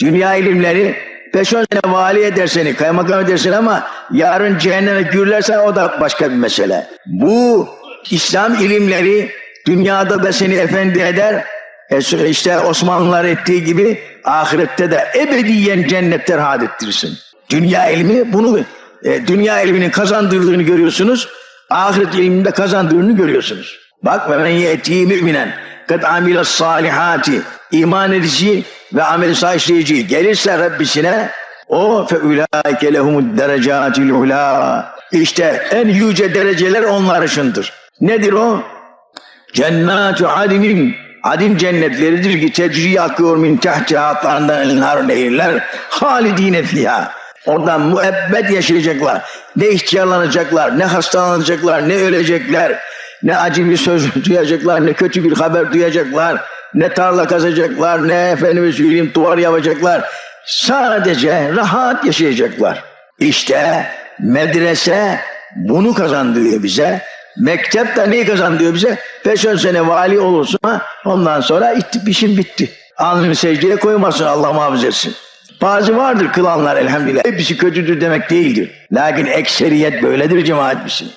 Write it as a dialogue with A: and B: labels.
A: Dünya ilimleri 5-10 sene vali eder seni, kaymakam edersin ama yarın cehenneme gürlersen o da başka bir mesele. Bu İslam ilimleri dünyada da seni efendi eder. E işte Osmanlılar ettiği gibi ahirette de ebediyen cennetler rahat ettirsin. Dünya ilmi bunu e, dünya ilminin kazandırdığını görüyorsunuz. Ahiret ilminde kazandırdığını görüyorsunuz. Bak ve men yeti müminen kad amile salihati iman edici ve amel salih işleyici gelirse Rabbisine o fe ulaike lehumud derecatil ula işte en yüce dereceler onlar içindir. Nedir o? Cennatu adinin adin cennetleridir ki tecri akıyor min tehti hatlarından enhar nehirler halidine fiha. Oradan müebbet yaşayacaklar. Ne ihtiyarlanacaklar, ne hastalanacaklar, ne ölecekler, ne acı bir söz duyacaklar, ne kötü bir haber duyacaklar, ne tarla kazacaklar, ne efendime söyleyeyim duvar yapacaklar. Sadece rahat yaşayacaklar. İşte medrese bunu kazandırıyor bize. Mektep de neyi kazandırıyor bize? 5-10 sene vali olursun ondan sonra işin bitti. Alnını secdeye koymasın Allah muhafaza etsin. Bazı vardır kılanlar elhamdülillah. Hepsi kötüdür demek değildir. Lakin ekseriyet böyledir cemaat misin?